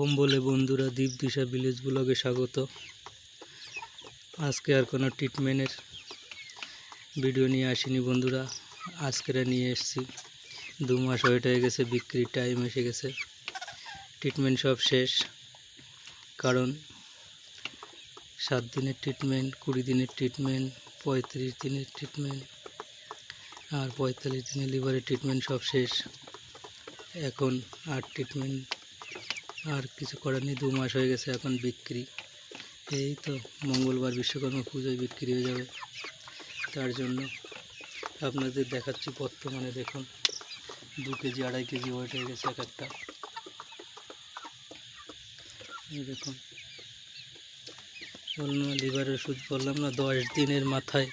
ওম বলে বন্ধুরা দীপ দিশা ভিলেজ ব্লগে স্বাগত। আজকে আর কোনো ট্রিটমেন্টের ভিডিও নিয়ে আসিনি বন্ধুরা। আজকেরা নিয়ে এসেছি। দু মাস ওয়েট হয়ে গেছে, বিক্রির টাইম এসে গেছে। ট্রিটমেন্ট সব শেষ। কারণ সাত দিনের ট্রিটমেন্ট কুড়ি দিনের ট্রিটমেন্ট পঁয়ত্রিশ দিনের ট্রিটমেন্ট আর পঁয়তাল্লিশ দিনের লিভারের ট্রিটমেন্ট সব শেষ। এখন আর ট্রিটমেন্ট আর কিছু করার নেই, দু মাস হয়ে গেছে এখন বিক্রি। এই তো মঙ্গলবার বিশ্বকর্মা পুজোয় বিক্রি হয়ে যাবে। তার জন্য আপনাদের দেখাচ্ছি বর্তমানে দেখুন, দু কেজি, আড়াই কেজি ওয়েট হয়ে গেছে এক একটা। দেখুন বললাম লিভারের ওষুধ বললাম না, দশ দিনের মাথায়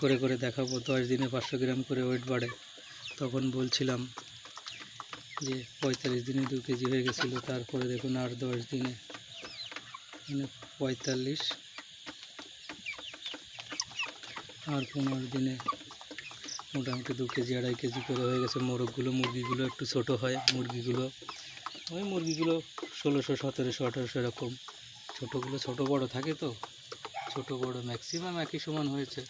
করে করে দেখাবো। দশ দিনে পাঁচশো গ্রাম করে ওয়েট বাড়ে। তখন বলছিলাম যে পঁয়তাল্লিশ দিনে দু কেজি হয়ে গেছিল, তারপরে দেখুন আর দশ দিনে। মানে পঁয়তাল্লিশ আর পনেরো দিনে মোটামুটি দু কেজি, আড়াই কেজি করে হয়ে গেছে। মোরগগুলো, মুরগিগুলো একটু ছোট হয়, মুরগিগুলো, ওই মুরগিগুলো ষোলোশো, সতেরোশো, আঠারোশো এরকম। ছোটোগুলো ছোট বড় থাকে তো, ছোট বড় ম্যাক্সিমাম একই সমান হয়েছে।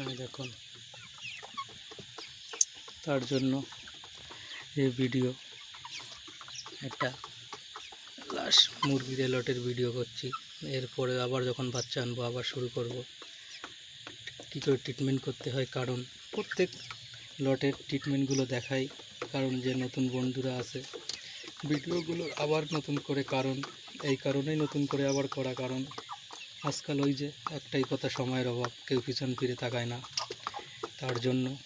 এই দেখুন, তার জন্য এই ভিডিও একটা লাশ মুরগির এলটের ভিডিও করছি। এরপরে আবার যখন বাচ্চা আনব, আবার শুরু করব। কী করে ট্রিটমেন্ট করতে হয়? কারণ প্রত্যেক লটের ট্রিটমেন্টগুলো দেখাই। কারণ যে নতুন বন্ধুরা আছে ভিডিওগুলো আবার নতুন করে কারণ, এই কারণেই নতুন করে আবার করা। কারণ আজকাল ওই যে একটাই কথা, সময়ের অভাব। কেউ পিছন ফিরে তাকায় না। তার জন্য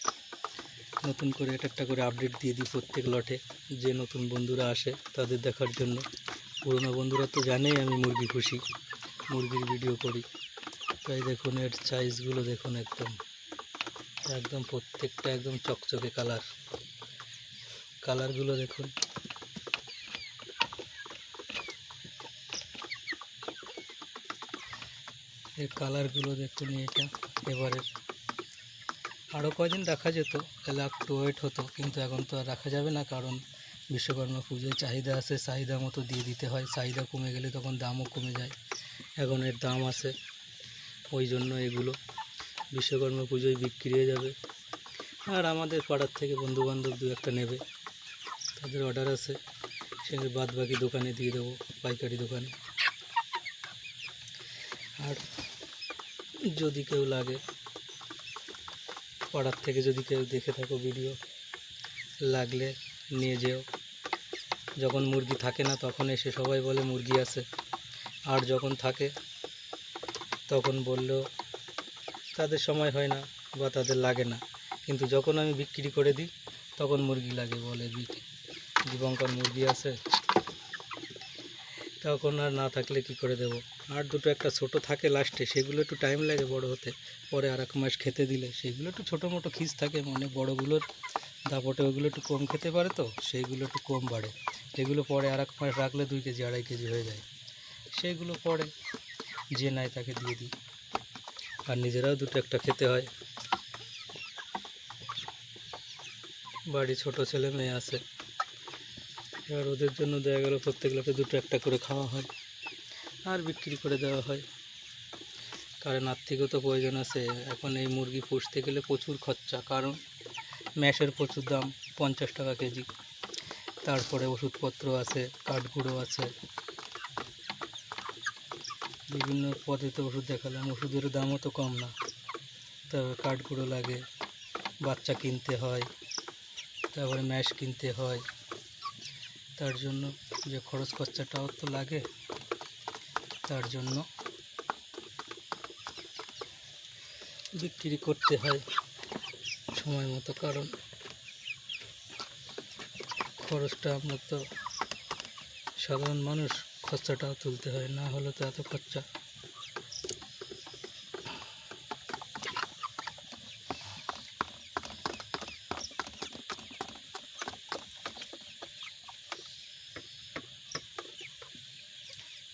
নতুন করে একটা একটা করে আপডেট দিয়ে দিই প্রত্যেক লটে যে নতুন বন্ধুরা আসে তাদের দেখার জন্য। পুরনো বন্ধুরা তো জানেই আমি মুরগি খুশি মুরগির ভিডিও করি। তাই দেখুন, এর সাইজগুলো দেখুন একদম। একদম প্রত্যেকটা একদম চকচকে কালার কালারগুলো দেখুন। এর কালারগুলো দেখুন এটা, এবারের। আরও কয়দিন রাখা যেত, তাহলে একটু ওয়েট হতো। কিন্তু এখন তো আর রাখা যাবে না, কারণ বিশ্বকর্মা পুজোয় চাহিদা আছে, চাহিদা মতো দিয়ে দিতে হয়। চাহিদা কমে গেলে তখন দামও কমে যায়, এখন এর দাম আছে। ওই জন্য এগুলো বিশ্বকর্মা পুজোয় বিক্রি হয়ে যাবে। আর আমাদের পাড়ার থেকে বন্ধুবান্ধব দু একটা নেবে। তাদের অর্ডার আছে, সেগুলো বাদ বাকি দোকানে দিয়ে দেবো, পাইকারি দোকানে। আর যদি কেউ লাগে পাড়ার থেকে যদি কেউ দেখে থাকো ভিডিও, লাগলে নিয়ে যেও। যখন মুরগি থাকে না, তখন এসে সবাই বলে মুরগি আছে। আর যখন থাকে, তখন বললেও তাদের সময় হয় না বা তাদের লাগে না। কিন্তু যখন আমি বিক্রি করে দিই, তখন মুরগি লাগে বলে বিক্রি দীপঙ্কর মুরগি আছে তখন আর না থাকলে কি করে দেব? আর দুটো একটা ছোট থাকে লাস্টে সেগুলো একটু টাইম লাগে বড় হতে। পরে আর এক মাস খেতে দিলে। সেইগুলো একটু ছোটো মোটো খিস থাকে মানে বড়গুলোর দাপটে ওগুলো একটু কম খেতে পারে তো, সেইগুলো একটু কম বাড়ে। এগুলো পরে আর এক মাস রাখলে দুই কেজি, আড়াই কেজি হয়ে যায়। সেইগুলো পরে যে নেয় তাকে দিয়ে দিই। আর নিজেরাও দুটো একটা খেতে হয়। বাড়ি ছোট ছেলে মেয়ে আছে। এবার ওদের জন্য দেওয়া গেল প্রত্যেক লোকে দুটো একটা করে খাওয়া হয় আর বিক্রি করে দেওয়া হয়। কারণ আর্থিকও তো প্রয়োজন আছে। এখন এই মুরগি পুষতে গেলে প্রচুর খরচা। কারণ ম্যাশের প্রচুর দাম, পঞ্চাশ টাকা কেজি। তারপরে ওষুধপত্র আছে, কাঠগুঁড়ো আছে। বিভিন্ন পদ্ধতিতে ওষুধ দেখালাম, ওষুধের দামও তো কম না। তারপরে কাঠগুঁড়ো লাগে, বাচ্চা কিনতে হয়, তারপরে ম্যাশ কিনতে হয়। তার জন্য যে খরচ খরচাটাও তো লাগে, তার জন্য বিক্রি করতে হয় সময় মতো, কারণ খরচটা আমরা তো সাধারণ মানুষ, খরচাটাও তুলতে হয়, না হলে তো এত খরচা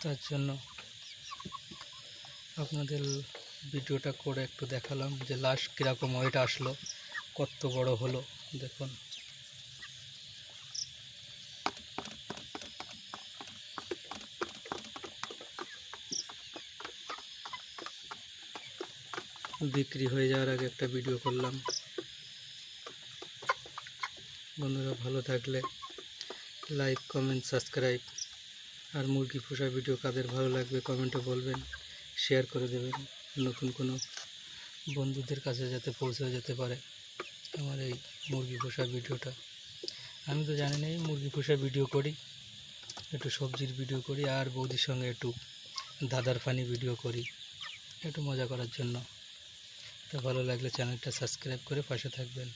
তার জন্য আপনাদের ভিডিওটা করে একটু দেখালাম যে লাস্ট কীরকম ওয়েট আসলো, কত বড় হলো, দেখুন। বিক্রি হয়ে যাওয়ার আগে একটা ভিডিও করলাম। বন্ধুরা ভালো থাকলে লাইক কমেন্ট সাবস্ক্রাইব আর মুরগি পোষা ভিডিও কাদের ভালো লাগবে কমেন্টে বলবেন শেয়ার করে দেবেন, নতুন কোনো বন্ধুদের কাছে যাতে পৌঁছে যেতে পারে আমার এই মুরগি পোষা ভিডিওটা। আমি তো জানি না এই মুরগি পোষা ভিডিও করি, একটু সবজির ভিডিও করি আর বৌদির সঙ্গে একটু দাদার ফানি ভিডিও করি, একটু মজা করার জন্য। তো ভালো লাগলে চ্যানেলটা সাবস্ক্রাইব করে পাশে থাকবেন।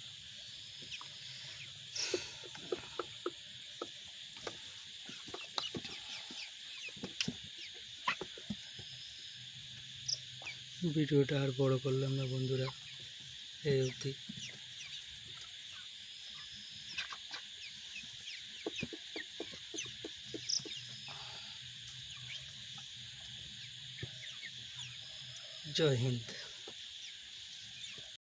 ভিডিওটা আর বড় করলাম না বন্ধুরা এই অবধি। জয় হিন্দ।